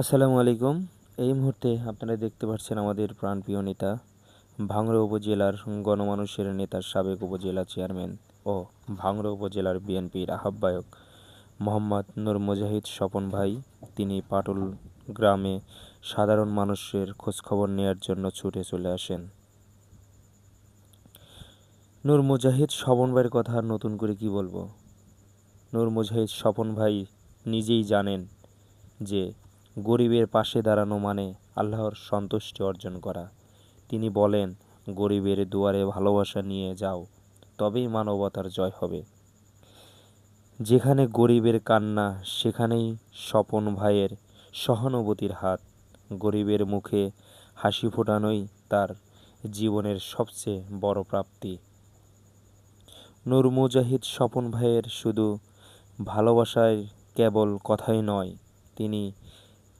আসসালামু আলাইকুম। এই মুহূর্তে আপনারা দেখতে পাচ্ছেন আমাদের প্রাণপ্রিয় নেতা, ভাঙড়া উপজেলার গণমানুষের নেতার সাবেক উপজেলা চেয়ারম্যান ও ভাঙড়া উপজেলার বিএনপির আহ্বায়ক মোহাম্মদ নূর মুজাহিদ স্বপন ভাই। তিনি পাটুল গ্রামে সাধারণ মানুষের খোঁজখবর নেয়ার জন্য ছুটে চলে আসেন। নূর মুজাহিদ স্বপন ভাইয়ের কথা আর নতুন করে কি বলব? নূর মুজাহিদ স্বপন ভাই নিজেই জানেন যে গরিবের পাশে দাঁড়ানো মানে আল্লাহর সন্তুষ্টি অর্জন করা। তিনি বলেন, গরিবের দুয়ারে ভালোবাসা নিয়ে যাও, তবেই মানবতার জয় হবে। যেখানে গরিবের কান্না, সেখানেই স্বপন ভাইয়ের সহানুভূতির হাত। গরিবের মুখে হাসি ফোটানোই তার জীবনের সবচেয়ে বড় প্রাপ্তি। নূর মুজাহিদ স্বপন ভাইয়ের শুধু ভালোবাসায় কেবল কথাই নয়, তিনি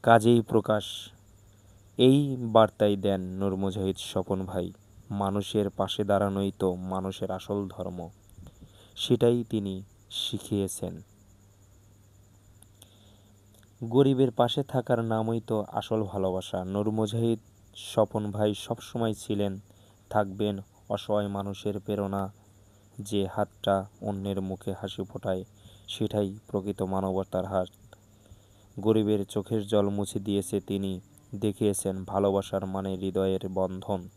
কাজেই প্রকাশ। এই বার্তাই দেন নূর মুজাহিদ স্বপন ভাই, মানুষের পাশে দাঁড়ানোই তো মানুষের আসল ধর্ম। সেটাই তিনি শিখিয়েছেন। গরিবের পাশে থাকার নামই তো আসল ভালোবাসা। নূর মুজাহিদ স্বপন ভাই সবসময় ছিলেন, থাকবেন অসহায় মানুষের প্রেরণা, যে হাতটা অন্যের মুখে হাসি ফোটায়, সেটাই প্রকৃত মানবতার হাত। গরিবের চোখের জল মুছে দিয়েছে তিনি, দেখিয়েছেন ভালোবাসার মানে হৃদয়ের বন্ধন।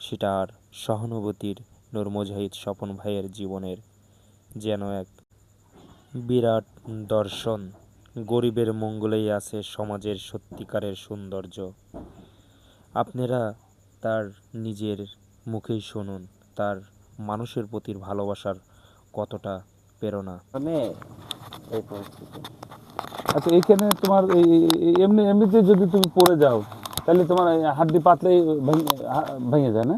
সেটা আর সহানুভূতির নূর মুজাহিদ স্বপন ভাইয়ের জীবনের যেন এক বিরাট দর্শন। গরিবের মঙ্গলেই আছে সমাজের সত্যিকারের সৌন্দর্য। আপনারা তার নিজের মুখেই শুনুন, তার মানুষের প্রতি ভালোবাসার কতটা প্রেরণা। মানে এই পরিস্থিতি। আচ্ছা এইখানে তোমার এমনি এমনিতে যদি তুমি পড়ে যাও তাহলে তোমার হাড্ডি পাতলেই ভেঙে যায় না?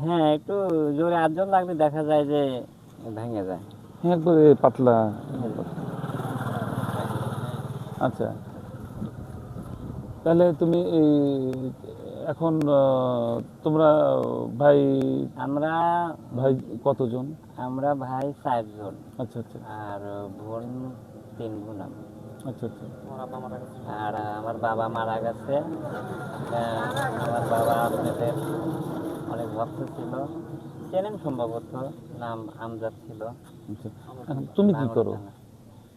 হ্যাঁ একটু জোরে আটজন লাগলে দেখা যায় যে ভেঙে যায়। হ্যাঁ একবারে পাতলা। আচ্ছা। তাহলে তুমি এই এখন তোমরা ভাই আমরা ভাই কতজন? আমরা ভাই চারজন। আচ্ছা আচ্ছা। আর বোন তিন বোন আমি আচ্ছা আচ্ছা। আর আমার বাবা মারা গেছে। আমার বাবা আপনাদের অনেক ভক্ত ছিল। চেনেন সম্ভবত নাম আমজাদ ছিল। আচ্ছা তুমি কি করো?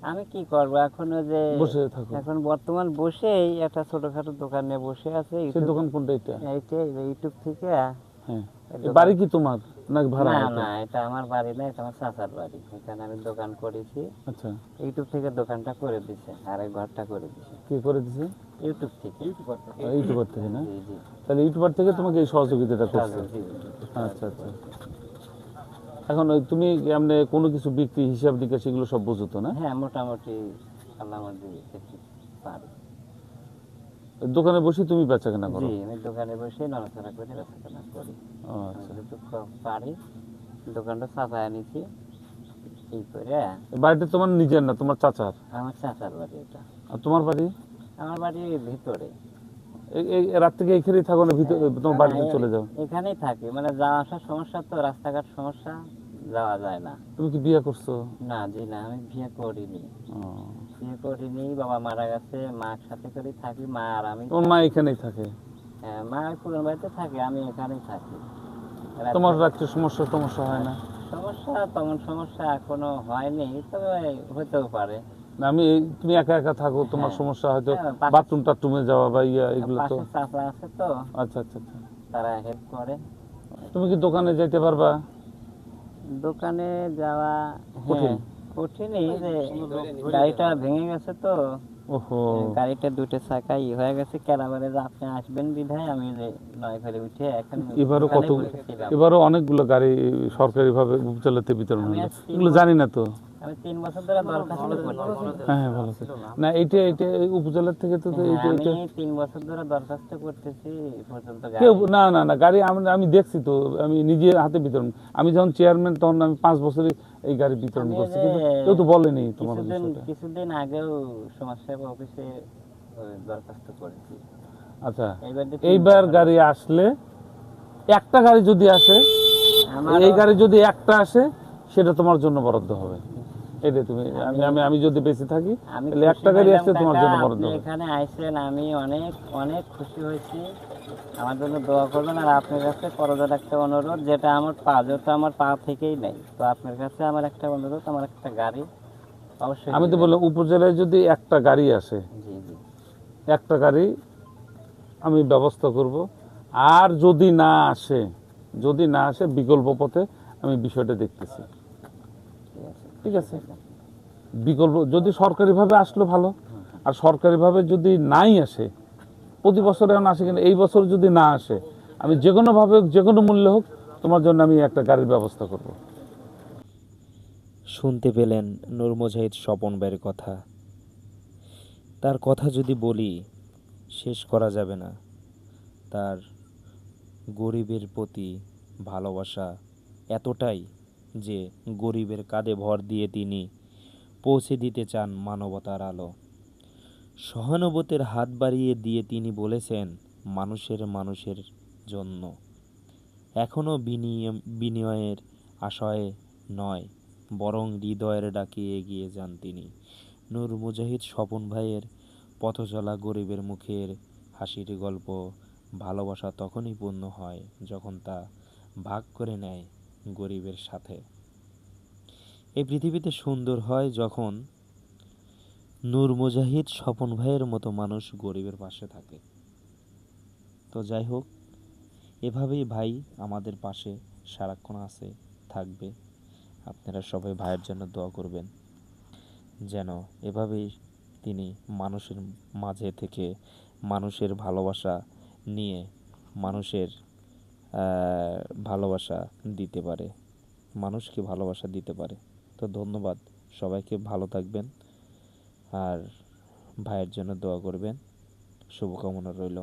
আমি কি করব? এখন ওই যে বসে থাকো। এখন বর্তমান বসেই একটা ছোটখাটো দোকানে বসে আছে দোকান কোনটা এটা? এইটাই ইউটিউব থেকে। হ্যাঁ। বাড়ি কি তোমার? নাকি ভাড়া না না এটা আমার বাড়ি না এটা আমার চাচার বাড়ি। এখানে আমি দোকান করেছি। আচ্ছা। ইউটিউব থেকে দোকানটা করে দিছে আর এই ঘরটা করে দিছে। কি করে দিছে? ইউটিউব থেকে। ইউটিউবার থেকে। না? তাহলে ইউটিউবার থেকে তোমাকে এই সহযোগিতাটা করছে। আচ্ছা আচ্ছা। এখন ওই তুমি এমনি কোনো কিছু বিক্রি হিসাব নিকাশ এগুলো সব বুঝো তো না? হ্যাঁ মোটামুটি আল্লাহ পারি। দোকানে বসে তুমি বেচা কেনা করো? জি আমি দোকানে বসে নড়াচড়া করে বেচাকেনা করি। আচ্ছা। পারি। দোকানটা সাজায় নিছি। এই করে। বাড়িটা তোমার নিজের না তোমার চাচার? আমার চাচার বাড়ি এটা। আর তোমার বাড়ি? আমার বাড়ি ভিতরে। এই- এই রাত থেকে এইখানেই থাকো না ভিতরে তোমার বাড়িতে চলে যাও। এখানেই থাকি। মানে যাওয়া আসার সমস্যা তো রাস্তাঘাট সমস্যা যাওয়া যায় না। তুমি কি বিয়ে করছ? না জি না আমি বিয়ে করিনি। বিয়ে করিনি বাবা মারা গেছে মার সাথে করে থাকি মা আর আমি। তোমার মা এখানেই থাকে? হ্যাঁ, মা পুরনো বাড়িতে থাকে আমি এখানেই থাকি। তোমার রাত্রে সমস্যা সমস্যা হয় না? সমস্যা তেমন সমস্যা এখনও হয়নি তবে হতেও পারে। না আমি তুমি একা একা থাকো তোমার হ্যাঁ। সমস্যা হয়তো হ্যাঁ, বাথরুম টাথরুমে যাওয়া বা ইয়া এগুলো তো আছে তো। আচ্ছা আচ্ছা আচ্ছা। তারা হেল্প করে। তুমি কি দোকানে যাইতে পারবা? দোকানে যাওয়া কঠিন? হ্যাঁ কঠিনই যে গাড়িটা ভেঙে গেছে তো। ওহো। গাড়িটা দুটো চাকা ই হয়ে গেছে কেরাবারে আপনি আসবেন বিধায় আমি যে নয় ঘরে উঠে এখন এবারও কত এবারও অনেকগুলো গাড়ি সরকারি ভাবে উপজেলাতে বিতরণ হলো এগুলো জানি না তো। আমি তিন বছর ধরে দরখাস্ত করতেছি হ্যাঁ ভালো না এইটা এইটা উপজেলার থেকে তো তো আমি তিন বছর ধরে দরখাস্ত করতেছি পর্যন্ত কেউ না না না গাড়ি আমি আমি দেখছি তো আমি নিজে হাতে বিতরণ। আমি যখন চেয়ারম্যান তখন আমি পাঁচ বছরই এই গাড়ি বিতরণ করছি কিন্তু কেউ তো বলেনি তোমার কিছুদিন আগেও সমাজসেবা অফিসে দরখাস্ত করেছি। আচ্ছা এইবার গাড়ি আসলে একটা গাড়ি যদি আসে এই গাড়ি যদি একটা আসে সেটা তোমার জন্য বরাদ্দ হবে। তুমি আমি আমি আমি যদি বেঁচে থাকি তাহলে এক তোমার জন্য বরাদ্দ এখানে আইছেন আমি অনেক অনেক খুশি হয়েছি। আমার জন্য দোয়া করবেন আর আপনার কাছে একটা অনুরোধ যেটা আমার পা যেটা আমার পা থেকেই নেই তো আপনার কাছে আমার একটা অনুরোধ আমার একটা গাড়ি। অবশ্যই আমি তো বললাম উপজেলায় যদি একটা গাড়ি আসে জি জি। একটা গাড়ি আমি ব্যবস্থা করব। আর যদি না আসে যদি না আসে বিকল্প পথে আমি বিষয়টা দেখতেছি। ঠিক আছে? বিকল্প যদি সরকারিভাবে আসলো ভালো আর সরকারিভাবে যদি নাই আসে প্রতি বছর এখন আসে কিনা এই বছর যদি না আসে আমি যে কোনোভাবে হোক, যে কোনো মূল্যে হোক তোমার জন্য আমি একটা গাড়ির ব্যবস্থা করব। শুনতে পেলেন নূর মুজাহিদ স্বপন ভাইয়ের কথা। তার কথা যদি বলি শেষ করা যাবে না। তার গরিবের প্রতি ভালোবাসা এতটাই যে গরিবের কাঁধে ভর দিয়ে তিনি পৌঁছে দিতে চান মানবতার আলো। সহানুভূতির হাত বাড়িয়ে দিয়ে তিনি বলেছেন, মানুষের মানুষের জন্য। এখনও বিনিয়ম বিনিময়ের আশয়ে নয়, বরং হৃদয়ের ডাকে এগিয়ে যান তিনি। নূর মুজাহিদ স্বপন ভাইয়ের পথচলা গরিবের মুখের হাসির গল্প ভালোবাসা তখনই পূর্ণ হয় যখন তা ভাগ করে নেয় গরিবের সাথে। এই পৃথিবীতে সুন্দর হয় যখন নূর মুজাহিদ স্বপন ভাইয়ের মতো মানুষ গরিবের পাশে থাকে। তো যাই হোক, এভাবেই ভাই আমাদের পাশে সারাক্ষণ আছে, থাকবে। আপনারা সবাই ভাইয়ের জন্য দোয়া করবেন যেন এভাবেই তিনি মানুষের মাঝে থেকে মানুষের ভালোবাসা নিয়ে মানুষের ভালোবাসা দিতে পারে, মানুষকে ভালোবাসা দিতে পারে। তো ধন্যবাদ, সবাইকে ভালো থাকবেন। আর ভাইয়ের জন্য দোয়া করবেন। শুভকামনা রইল।